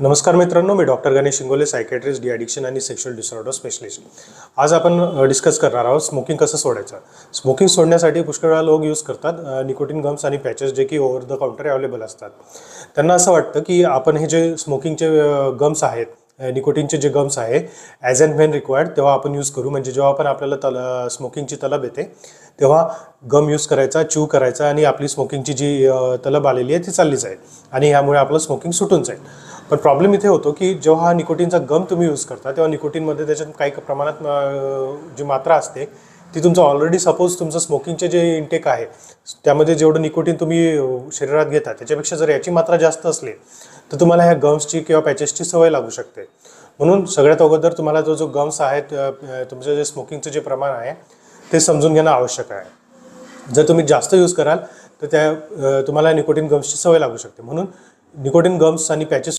नमस्कार मित्रांनो मी doctor Ganesh Shingole psychiatrist de addiction and sexual disorder specialist आज आपण डिस्कस करणार आहोत स्मोकिंग कसं सोडायचं? स्मोकिंग सोडण्यासाठी पुष्कळ वेळा लोक यूज करतात निकोटिन गम्स आणि पॅचेस जे की ओव्हर द काउंटर अवेलेबल असतात. त्यांना असं वाटतं की आपण हे जे स्मोकिंगचे गम्स आहेत निकोटिनचे जे गम्स आहे ॲज अँड व्हेन रिक्वायर्ड तेव्हा आपण यूज करू. म्हणजे जेव्हा पण आपल्याला तल स्मोकिंगची तलब येते तेव्हा गम यूज करायचा चू करायचा आणि आपली स्मोकिंगची जी तलब आलेली आहे ती चालली जाईल आणि यामुळे आपलं स्मोकिंग सुटून जाईल. पण प्रॉब्लेम इथे होतो की जेव्हा हा निकोटीनचा गम तुम्ही यूज करता तेव्हा निकोटीनमध्ये त्याच्यात काही प्रमाणात जी मात्रा असते ती तुमचं ऑलरेडी सपोज तुमचं स्मोकिंगचे जे इंटेक आहे त्यामध्ये जेवढं निकोटीन तुम्ही शरीरात घेता त्याच्यापेक्षा जर याची मात्रा जास्त असली तर तुम्हाला ह्या गम्सची किंवा पॅचेसची सवय लागू शकते. म्हणून सगळ्यात अगोदर तुम्हाला जो जो गम्स आहे तुमचं जे स्मोकिंगचं जे प्रमाण आहे ते समजून घेणं आवश्यक आहे. जर तुम्ही जास्त यूज कराल तर त्या तुम्हाला निकोटीन गम्सची सवय लागू शकते. म्हणून निकोटीन गम्स आणि पॅचेस